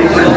இது